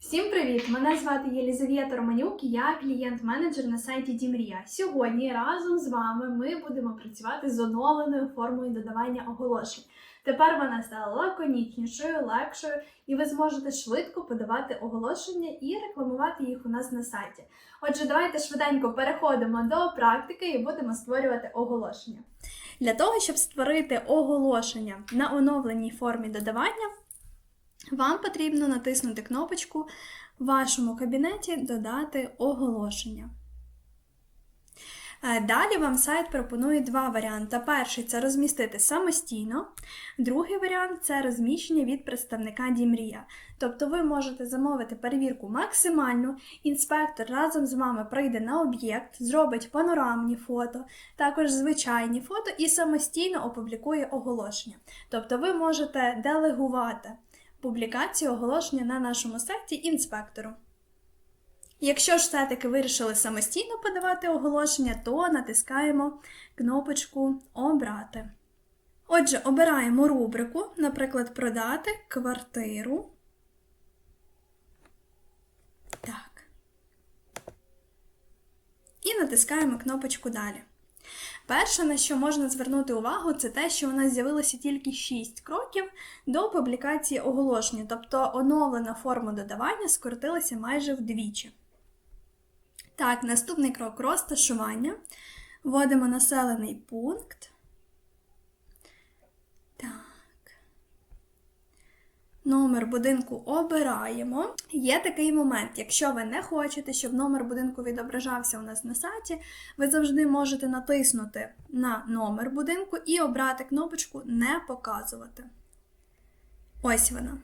Всім привіт! Мене звати Єлізавета Романюк, я клієнт-менеджер на сайті Дімрія. Сьогодні разом з вами ми будемо працювати з оновленою формою додавання оголошень. Тепер вона стала лаконічнішою, легшою, і ви зможете швидко подавати оголошення і рекламувати їх у нас на сайті. Отже, давайте швиденько переходимо до практики і будемо створювати оголошення. Для того, щоб створити оголошення на оновленій формі додавання, вам потрібно натиснути кнопочку в вашому кабінеті Додати оголошення. Е, Далі вам сайт пропонує два варіанти. Перший це розмістити самостійно, другий варіант це розміщення від представника Дімрія. Тобто ви можете замовити перевірку максимальну, інспектор разом з вами прийде на об'єкт, зробить панорамні фото, також звичайні фото і самостійно опублікує оголошення. Тобто ви можете делегувати публікацію оголошення на нашому сайті інспектору. Якщо ж все-таки вирішили самостійно подавати оголошення, то натискаємо кнопочку Обрати. Отже, обираємо рубрику, наприклад, Продати квартиру. Так. І натискаємо кнопочку Далі. Перше, на що можна звернути увагу, це те, що у нас з'явилося тільки 6 кроків до публікації оголошення, тобто оновлена форма додавання скоротилася майже вдвічі. Так, наступний крок розташування. Вводимо населений пункт. Так. Номер будинку обираємо. Є такий момент, якщо ви не хочете, щоб номер будинку відображався у нас на сайті, ви завжди можете натиснути на номер будинку і обрати кнопочку Не показувати. Ось вона.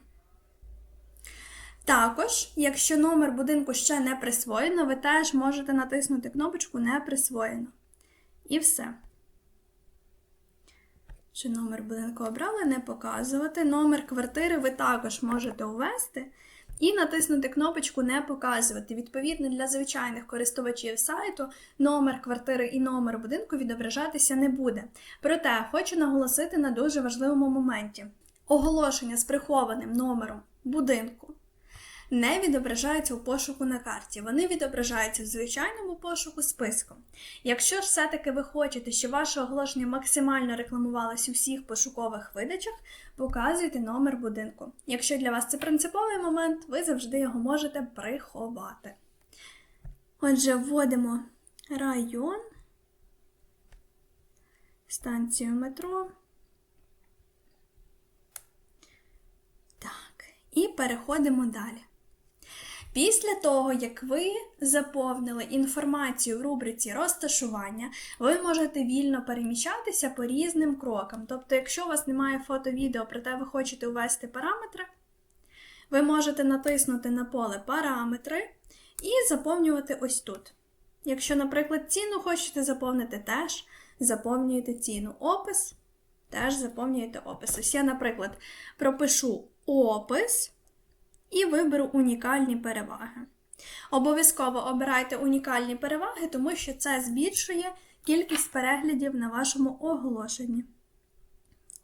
Також, якщо номер будинку ще не присвоєно, ви теж можете натиснути кнопочку Не присвоєно. І все. Чи номер будинку обрали, не показувати. Номер квартири ви також можете ввести і натиснути кнопочку Не показувати. Відповідно, для звичайних користувачів сайту номер квартири і номер будинку відображатися не буде. Проте хочу наголосити на дуже важливому моменті: оголошення з прихованим номером будинку не відображаються у пошуку на карті, вони відображаються в звичайному пошуку списком. Якщо ж все-таки ви хочете, щоб ваше оголошення максимально рекламувалось у всіх пошукових видачах, показуйте номер будинку. Якщо для вас це принциповий момент, ви завжди його можете приховати. Отже, вводимо район, станцію метро. Так, і переходимо далі. Після того, як ви заповнили інформацію в рубриці розташування, ви можете вільно переміщатися по різним крокам. Тобто, якщо у вас немає фото-відео, проте ви хочете ввести параметри, ви можете натиснути на поле Параметри і заповнювати ось тут. Якщо, наприклад, ціну хочете заповнити, теж заповнюєте ціну. Опис, теж заповнюєте опис. Ось я, наприклад, пропишу опис і виберу унікальні переваги. Обов'язково обирайте унікальні переваги, тому що це збільшує кількість переглядів на вашому оголошенні.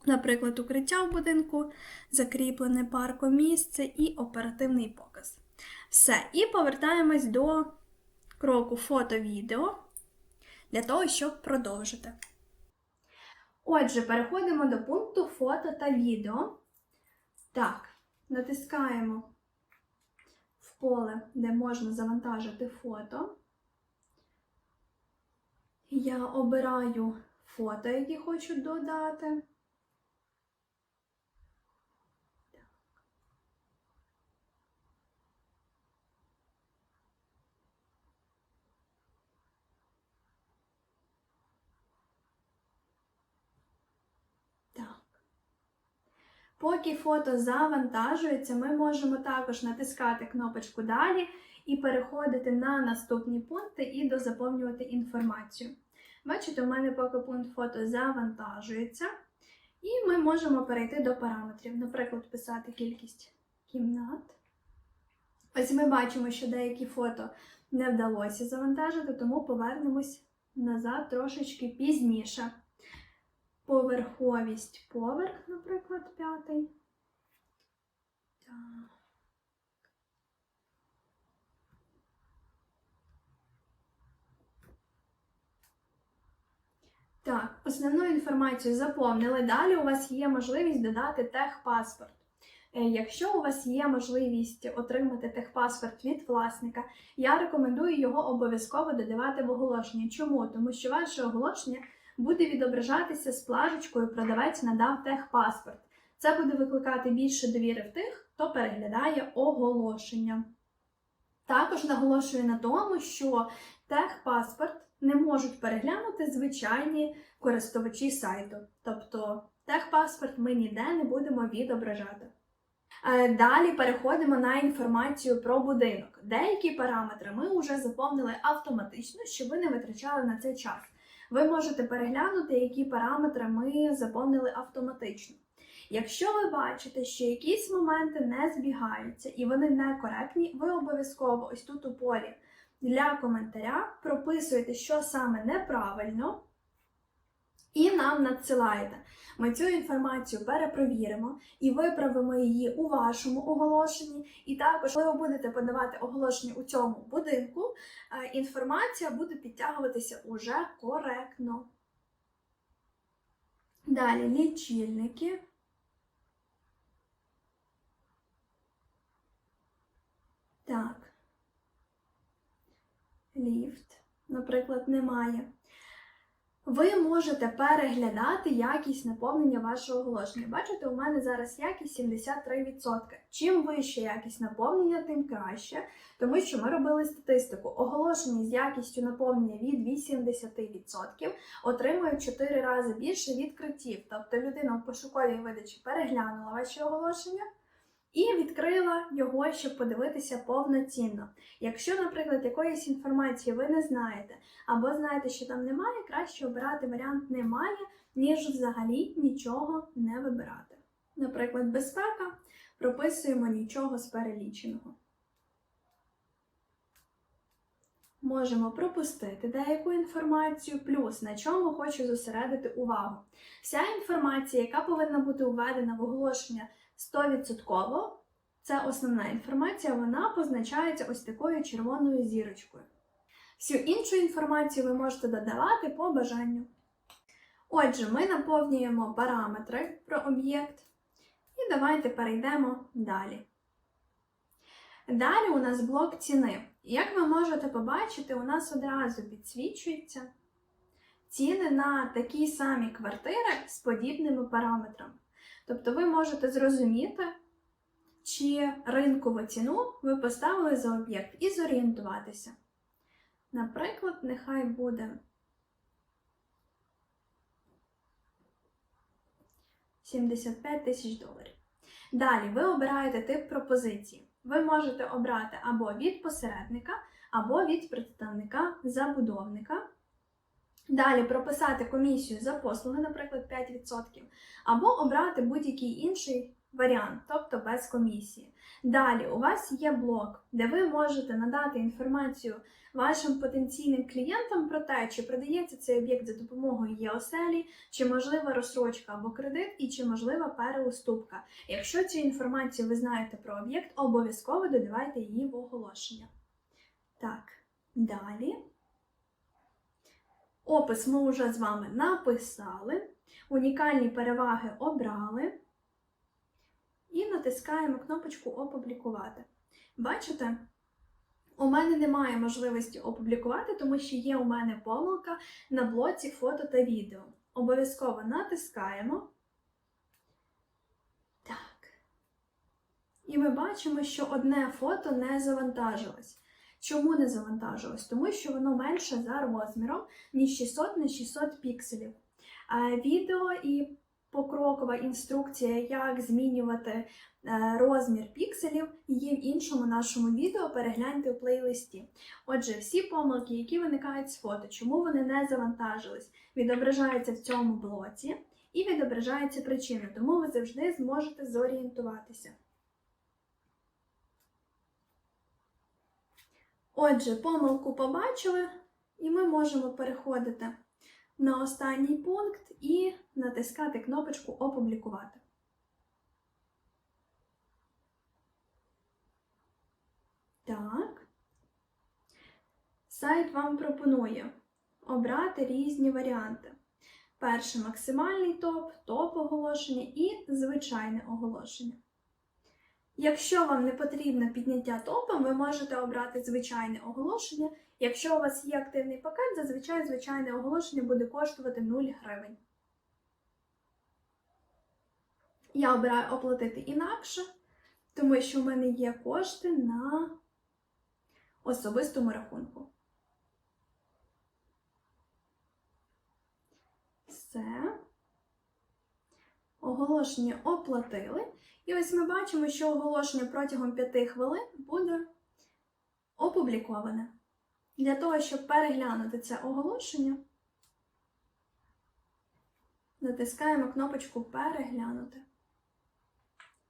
Наприклад, укриття в будинку, закріплене паркомісце і оперативний показ. Все. І повертаємось до кроку фото-відео для того, щоб продовжити. Отже, переходимо до пункту фото та відео. Так, натискаємо поле, де можна завантажити фото. Я обираю фото, які хочу додати. Так. Поки фото завантажується, ми можемо також натискати кнопочку Далі і переходити на наступні пункти і дозаповнювати інформацію. Бачите, у мене поки пункт фото завантажується, і ми можемо перейти до параметрів, наприклад, писати кількість кімнат. Ось ми бачимо, що деякі фото не вдалося завантажити, тому повернемось назад трошечки пізніше поверховість поверх, наприклад, п'ятий. Так. Так, основну інформацію заповнили. Далі у вас є можливість додати техпаспорт. Е, якщо у вас є можливість отримати техпаспорт від власника, я рекомендую його обов'язково додавати в оголошення. Чому? Тому що ваше оголошення буде відображатися з плажечкою Продавець надав техпаспорт. Це буде викликати більше довіри в тих, хто переглядає оголошення. Також наголошую на тому, що техпаспорт не можуть переглянути звичайні користувачі сайту. Тобто техпаспорт ми ніде не будемо відображати. Е, Далі переходимо на інформацію про будинок. Деякі параметри ми вже заповнили автоматично, щоб ви не витрачали на це час. Ви можете переглянути, які параметри ми заповнили автоматично. Якщо ви бачите, що якісь моменти не збігаються і вони некоректні, ви обов'язково ось тут у полі для коментаря прописуєте, що саме неправильно, і нам надсилаєте. Ми цю інформацію перепровіримо і виправимо її у вашому оголошенні. І також, коли ви будете подавати оголошення у цьому будинку, е, інформація буде підтягуватися уже коректно. Далі лічильники. Так. Ліфт, наприклад, немає. Ви можете переглядати якість наповнення вашого оголошення. Бачите, у мене зараз якість 73%. Чим вища якість наповнення, тим краще, тому що ми робили статистику. Оголошення з якістю наповнення від 80% отримують 4 рази більше відкриттів. Тобто людина в пошуковій видачі переглянула ваші оголошення і відкрила його, щоб подивитися повноцінно. Якщо, наприклад, якоїсь інформації ви не знаєте, або знаєте, що там немає, краще обирати варіант немає, ніж взагалі нічого не вибирати. Наприклад, безпека прописуємо нічого з переліченого. Можемо пропустити деяку інформацію, плюс на чому хочу зосередити увагу. Вся інформація, яка повинна бути введена в оголошення 100%, це основна інформація, вона позначається ось такою червоною зірочкою. Всю іншу інформацію ви можете додавати по бажанню. Отже, ми наповнюємо параметри про об'єкт і давайте перейдемо далі. Далі у нас блок ціни. Як ви можете побачити, у нас одразу підсвічуються ціни на такі самі квартири з подібними параметрами. Тобто ви можете зрозуміти, чи ринкову ціну ви поставили за об'єкт і зорієнтуватися. Наприклад, нехай буде 75 тисяч доларів. Далі ви обираєте тип пропозиції. Ви можете обрати або від посередника, або від представника забудовника. Далі прописати комісію за послуги, наприклад, 5%, або обрати будь-який інший варіант, тобто без комісії. Далі у вас є блок, де ви можете надати інформацію вашим потенційним клієнтам про те, чи продається цей об'єкт за допомогою ЄОСЕЛі, чи можлива розсрочка або кредит, і чи можлива переуступка. Якщо цю інформацію ви знаєте про об'єкт, обов'язково додавайте її в оголошення. Так, далі. Опис ми вже з вами написали, унікальні переваги обрали і натискаємо кнопочку Опублікувати. Бачите, у мене немає можливості опублікувати, тому що є у мене помилка на блоці фото та відео. Обов'язково натискаємо. Так. І ми бачимо, що одне фото не завантажилось. Чому не завантажилось? Тому що воно менше за розміром, ніж 600 на 600 пікселів. А відео і покрокова інструкція, як змінювати е, розмір пікселів, є в іншому нашому відео. Перегляньте у плейлисті. Отже, всі помилки, які виникають з фото, чому вони не завантажились, відображаються в цьому блоці і відображаються причини, тому ви завжди зможете зорієнтуватися. Отже, помилку побачили, і ми можемо переходити на останній пункт і натискати кнопочку Опублікувати. Так. Сайт вам пропонує обрати різні варіанти. Перше максимальний топ, топ оголошення і звичайне оголошення. Якщо вам не потрібно підняття топа, ви можете обрати звичайне оголошення. Якщо у вас є активний пакет, зазвичай звичайне оголошення буде коштувати 0 гривень. Я обираю оплатити інакше, тому що в мене є кошти на особистому рахунку. Все. Оголошення оплатили. І ось ми бачимо, що оголошення протягом 5 хвилин буде опубліковане. Для того, щоб переглянути це оголошення, натискаємо кнопочку Переглянути.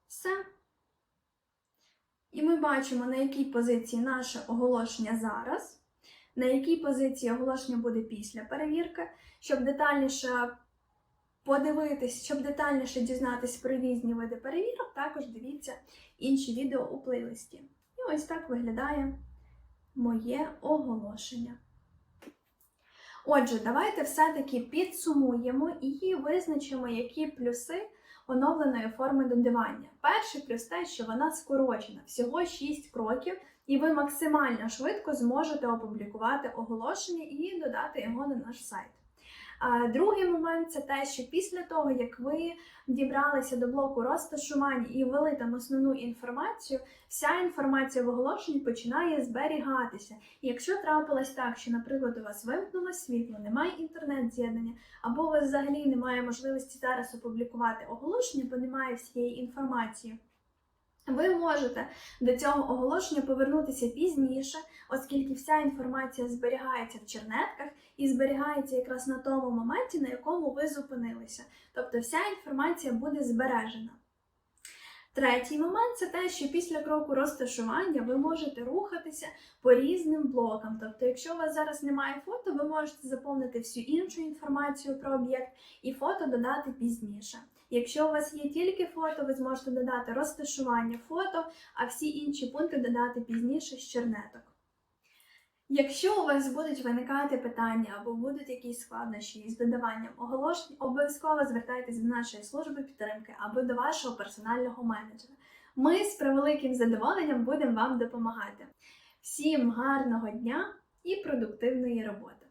Все. І ми бачимо, на якій позиції наше оголошення зараз, на якій позиції оголошення буде після перевірки, щоб детальніше подивитись, щоб детальніше дізнатись про різні види перевірок, також дивіться інші відео у плейлисті. І ось так виглядає моє оголошення. Отже, давайте все-таки підсумуємо і визначимо, які плюси оновленої форми додавання. Перший плюс те, що вона скорочена, всього 6 кроків, і ви максимально швидко зможете опублікувати оголошення і додати його на наш сайт. Другий момент це те, що після того, як ви дібралися до блоку розташування і ввели там основну інформацію, вся інформація в оголошенні починає зберігатися. І якщо трапилось так, що, наприклад, у вас вимкнуло світло, немає інтернет-з'єднання, або у вас взагалі немає можливості зараз опублікувати оголошення, бо немає всієї інформації. Ви можете до цього оголошення повернутися пізніше, вся інформація зберігається в чернетках і зберігається якраз на тому моменті, на якому ви зупинилися. Тобто вся інформація буде збережена. Третій момент це те, що після кроку розташування ви можете рухатися по різним блокам. Тобто, якщо у вас зараз немає фото, ви можете заповнити всю іншу інформацію про об'єкт і фото додати пізніше. Якщо у вас є тільки фото, ви зможете додати розташування фото, а всі інші пункти додати пізніше з чернеток. Якщо у вас будуть виникати питання або будуть якісь складнощі із додаванням оголошень, обов'язково звертайтеся до нашої служби підтримки або до вашого персонального менеджера. Ми з превеликим задоволенням будемо вам допомагати. Всім гарного дня і продуктивної роботи!